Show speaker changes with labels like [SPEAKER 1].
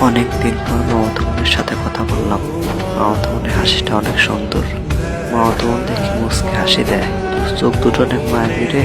[SPEAKER 1] অনেক দিন পর মামাতো সাথে কথা বললাম। মামাতো বোনের হাসিটা অনেক সুন্দর। মামাতো বোন দেখে মুসকে হাসি দেয়। চোখ দুটো অনেক মায়ের রে